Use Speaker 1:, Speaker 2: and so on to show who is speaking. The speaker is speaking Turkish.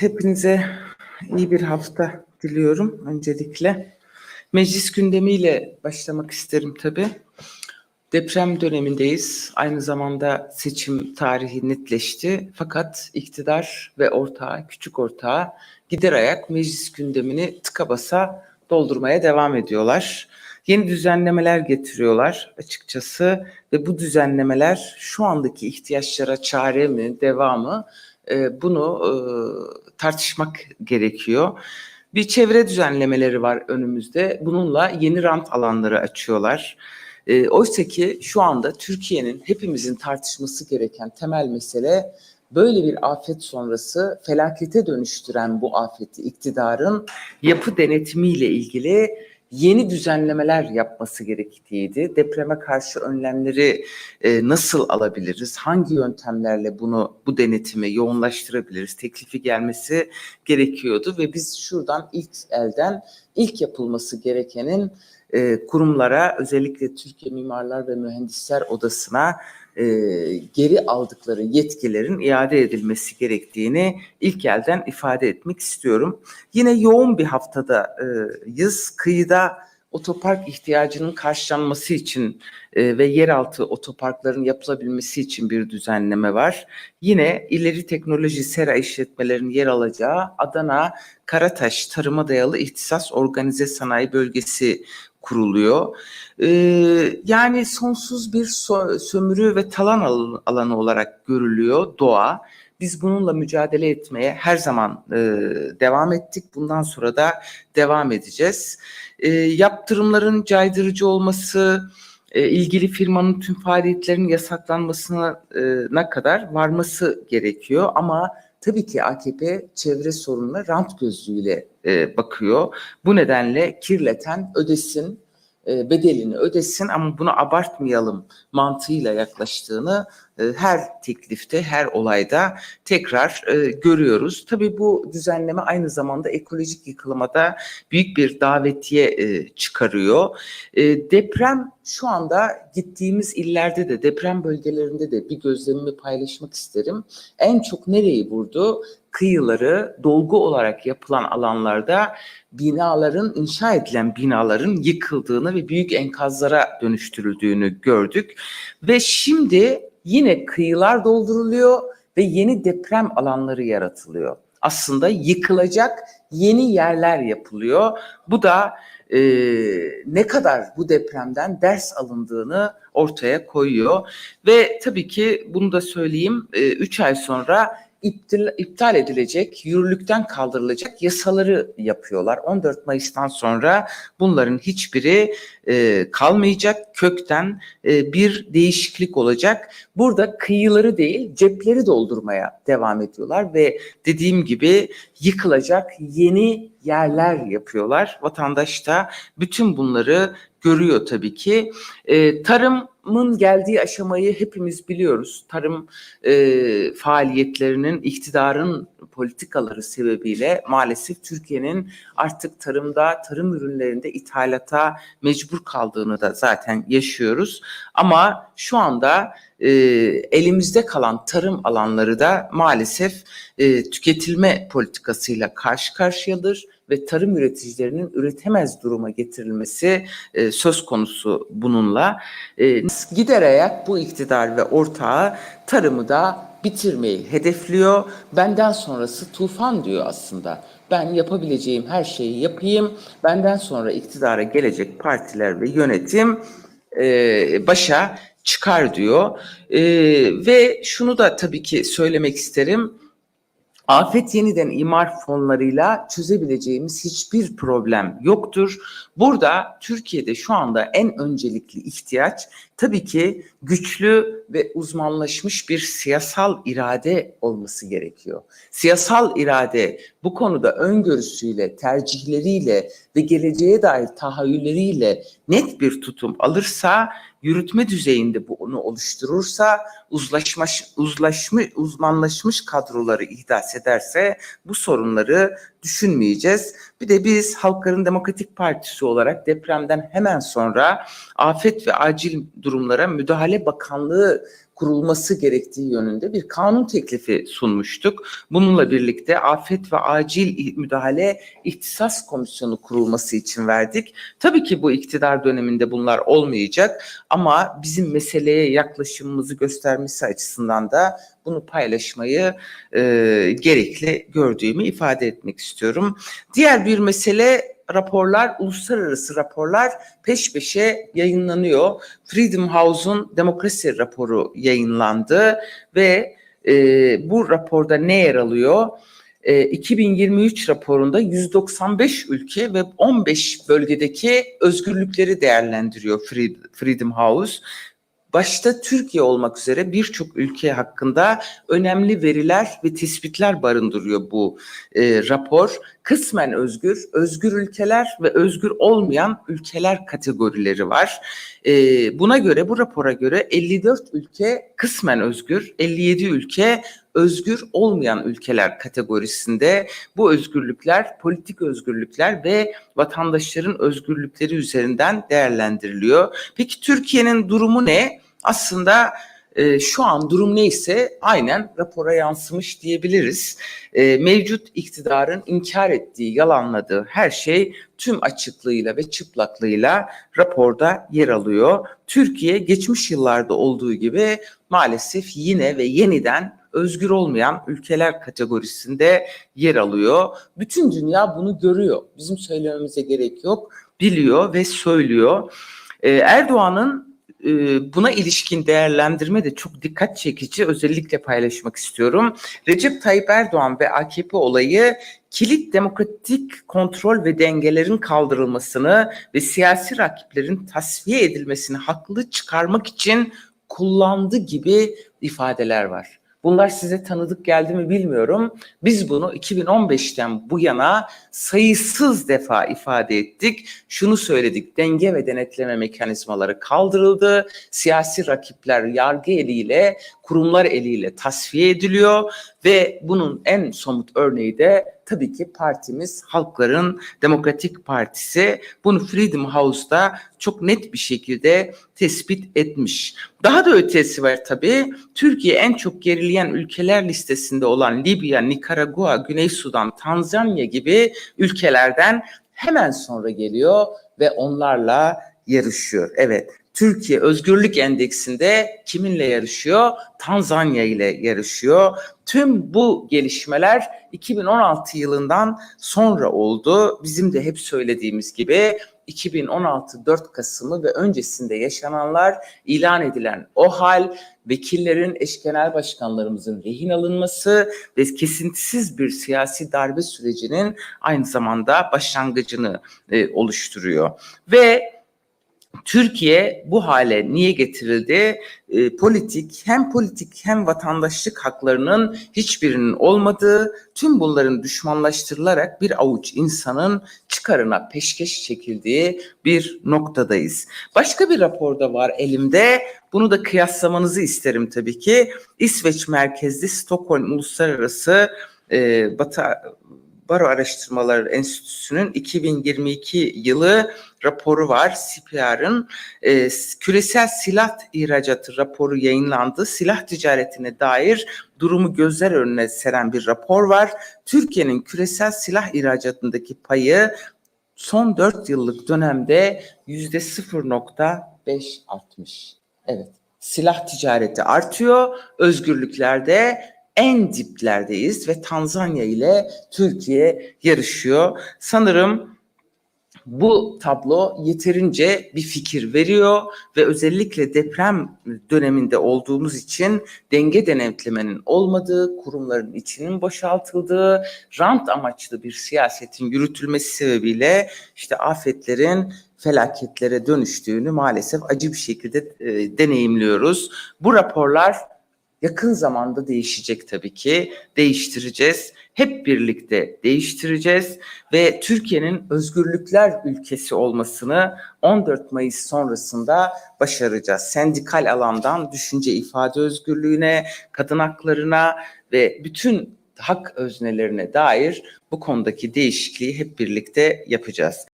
Speaker 1: Hepinize iyi bir hafta diliyorum öncelikle. Meclis gündemiyle başlamak isterim tabii. Deprem dönemindeyiz. Aynı zamanda seçim tarihi netleşti. Fakat iktidar ve ortağı, küçük ortağı gider ayak meclis gündemini tıka basa doldurmaya devam ediyorlar. Yeni düzenlemeler getiriyorlar açıkçası ve bu düzenlemeler şu andaki ihtiyaçlara çare mi, devamı e, bunu e, tartışmak gerekiyor. Bir çevre düzenlemeleri var önümüzde. Bununla yeni rant alanları açıyorlar. E, Oysa ki şu anda Türkiye'nin hepimizin tartışması gereken temel mesele böyle bir afet sonrası felakete dönüştüren bu afeti iktidarın yapı denetimiyle ilgili yeni düzenlemeler yapması gerektiğiydi. Depreme karşı önlemleri e, nasıl alabiliriz? Hangi yöntemlerle bunu bu denetimi yoğunlaştırabiliriz? Teklifi gelmesi gerekiyordu ve biz şuradan ilk elden ilk yapılması gerekenin e, kurumlara özellikle Türkiye Mimarlar ve Mühendisler Odası'na e, geri aldıkları yetkilerin iade edilmesi gerektiğini ilk elden ifade etmek istiyorum. Yine yoğun bir haftadayız. Kıyıda otopark ihtiyacının karşılanması için e, ve yeraltı otoparkların yapılabilmesi için bir düzenleme var. Yine ileri teknoloji sera işletmelerinin yer alacağı Adana Karataş Tarıma Dayalı İhtisas Organize Sanayi Bölgesi kuruluyor. Ee, yani sonsuz bir so- sömürü ve talan al- alanı olarak görülüyor doğa. Biz bununla mücadele etmeye her zaman e, devam ettik. Bundan sonra da devam edeceğiz. E, yaptırımların caydırıcı olması, e, ilgili firmanın tüm faaliyetlerinin yasaklanmasına e, kadar varması gerekiyor. Ama tabii ki AKP çevre sorununa rant gözlüğüyle e, bakıyor. Bu nedenle kirleten ödesin, e, bedelini ödesin ama bunu abartmayalım mantığıyla yaklaştığını her teklifte, her olayda tekrar e, görüyoruz. Tabii bu düzenleme aynı zamanda ekolojik yıkılıma da büyük bir davetiye e, çıkarıyor. E, deprem şu anda gittiğimiz illerde de deprem bölgelerinde de bir gözlemimi paylaşmak isterim. En çok nereyi vurdu? Kıyıları dolgu olarak yapılan alanlarda binaların inşa edilen binaların yıkıldığını ve büyük enkazlara dönüştürüldüğünü gördük. Ve şimdi yine kıyılar dolduruluyor ve yeni deprem alanları yaratılıyor. Aslında yıkılacak yeni yerler yapılıyor. Bu da e, ne kadar bu depremden ders alındığını ortaya koyuyor. Ve tabii ki bunu da söyleyeyim 3 ay sonra iptal, edilecek, yürürlükten kaldırılacak yasaları yapıyorlar. 14 Mayıs'tan sonra bunların hiçbiri e, kalmayacak, kökten e, bir değişiklik olacak. Burada kıyıları değil, cepleri doldurmaya devam ediyorlar ve dediğim gibi yıkılacak yeni yerler yapıyorlar. Vatandaş da bütün bunları görüyor tabii ki. E, tarımın geldiği aşamayı hepimiz biliyoruz. Tarım e, faaliyetlerinin iktidarın politikaları sebebiyle maalesef Türkiye'nin artık tarımda, tarım ürünlerinde ithalata mecbur kaldığını da zaten yaşıyoruz. Ama şu anda e, elimizde kalan tarım alanları da maalesef e, tüketilme politikasıyla karşı karşıyadır ve tarım üreticilerinin üretemez duruma getirilmesi e, söz konusu bununla. E, gider ayak bu iktidar ve ortağı tarımı da bitirmeyi hedefliyor. Benden sonrası tufan diyor aslında. Ben yapabileceğim her şeyi yapayım. Benden sonra iktidara gelecek partiler ve yönetim e, başa çıkar diyor. E, ve şunu da tabii ki söylemek isterim. Afet yeniden imar fonlarıyla çözebileceğimiz hiçbir problem yoktur. Burada Türkiye'de şu anda en öncelikli ihtiyaç tabii ki güçlü ve uzmanlaşmış bir siyasal irade olması gerekiyor. Siyasal irade bu konuda öngörüsüyle, tercihleriyle ve geleceğe dair tahayyülleriyle net bir tutum alırsa yürütme düzeyinde bunu oluşturursa uzlaşmış, uzlaşmış, uzmanlaşmış kadroları ihdas ederse bu sorunları düşünmeyeceğiz. Bir de biz Halkların Demokratik Partisi olarak depremden hemen sonra afet ve acil durumlara müdahale bakanlığı kurulması gerektiği yönünde bir kanun teklifi sunmuştuk. Bununla birlikte afet ve acil müdahale ihtisas komisyonu kurulması için verdik. Tabii ki bu iktidar döneminde bunlar olmayacak ama bizim meseleye yaklaşımımızı göstermesi açısından da bunu paylaşmayı e, gerekli gördüğümü ifade etmek istiyorum. Diğer bir mesele raporlar, uluslararası raporlar peş peşe yayınlanıyor. Freedom House'un demokrasi raporu yayınlandı ve e, bu raporda ne yer alıyor? E, 2023 raporunda 195 ülke ve 15 bölgedeki özgürlükleri değerlendiriyor Freedom House başta Türkiye olmak üzere birçok ülke hakkında önemli veriler ve tespitler barındırıyor bu e, rapor. Kısmen özgür, özgür ülkeler ve özgür olmayan ülkeler kategorileri var. E, buna göre, bu rapora göre 54 ülke kısmen özgür, 57 ülke özgür olmayan ülkeler kategorisinde bu özgürlükler politik özgürlükler ve vatandaşların özgürlükleri üzerinden değerlendiriliyor. Peki Türkiye'nin durumu ne? Aslında e, şu an durum neyse aynen rapora yansımış diyebiliriz. E, mevcut iktidarın inkar ettiği, yalanladığı her şey tüm açıklığıyla ve çıplaklığıyla raporda yer alıyor. Türkiye geçmiş yıllarda olduğu gibi maalesef yine ve yeniden özgür olmayan ülkeler kategorisinde yer alıyor. Bütün dünya bunu görüyor. Bizim söylememize gerek yok. Biliyor ve söylüyor. Ee, Erdoğan'ın buna ilişkin değerlendirme de çok dikkat çekici. Özellikle paylaşmak istiyorum. Recep Tayyip Erdoğan ve AKP olayı kilit demokratik kontrol ve dengelerin kaldırılmasını ve siyasi rakiplerin tasfiye edilmesini haklı çıkarmak için kullandı gibi ifadeler var. Bunlar size tanıdık geldi mi bilmiyorum. Biz bunu 2015'ten bu yana sayısız defa ifade ettik. Şunu söyledik. Denge ve denetleme mekanizmaları kaldırıldı. Siyasi rakipler yargı eliyle, kurumlar eliyle tasfiye ediliyor ve bunun en somut örneği de tabii ki partimiz Halkların Demokratik Partisi bunu Freedom House'da çok net bir şekilde tespit etmiş. Daha da ötesi var tabii. Türkiye en çok gerileyen ülkeler listesinde olan Libya, Nikaragua, Güney Sudan, Tanzanya gibi ülkelerden hemen sonra geliyor ve onlarla yarışıyor. Evet. Türkiye Özgürlük Endeksinde kiminle yarışıyor? Tanzanya ile yarışıyor. Tüm bu gelişmeler 2016 yılından sonra oldu. Bizim de hep söylediğimiz gibi 2016 4 Kasım'ı ve öncesinde yaşananlar ilan edilen o hal vekillerin eş genel başkanlarımızın rehin alınması ve kesintisiz bir siyasi darbe sürecinin aynı zamanda başlangıcını e, oluşturuyor. Ve Türkiye bu hale niye getirildi? E, politik hem politik hem vatandaşlık haklarının hiçbirinin olmadığı, tüm bunların düşmanlaştırılarak bir avuç insanın çıkarına peşkeş çekildiği bir noktadayız. Başka bir raporda var elimde. Bunu da kıyaslamanızı isterim tabii ki. İsveç merkezli Stockholm Uluslararası e, Batı Baro Araştırmaları Enstitüsü'nün 2022 yılı raporu var. CPR'ın e, küresel silah ihracatı raporu yayınlandı. Silah ticaretine dair durumu gözler önüne seren bir rapor var. Türkiye'nin küresel silah ihracatındaki payı son 4 yıllık dönemde yüzde 0.5 artmış. Evet silah ticareti artıyor, özgürlüklerde en diplerdeyiz ve Tanzanya ile Türkiye yarışıyor. Sanırım bu tablo yeterince bir fikir veriyor ve özellikle deprem döneminde olduğumuz için denge denetlemenin olmadığı, kurumların içinin boşaltıldığı, rant amaçlı bir siyasetin yürütülmesi sebebiyle işte afetlerin felaketlere dönüştüğünü maalesef acı bir şekilde e, deneyimliyoruz. Bu raporlar yakın zamanda değişecek tabii ki. Değiştireceğiz. Hep birlikte değiştireceğiz ve Türkiye'nin özgürlükler ülkesi olmasını 14 Mayıs sonrasında başaracağız. Sendikal alandan düşünce ifade özgürlüğüne, kadın haklarına ve bütün hak öznelerine dair bu konudaki değişikliği hep birlikte yapacağız.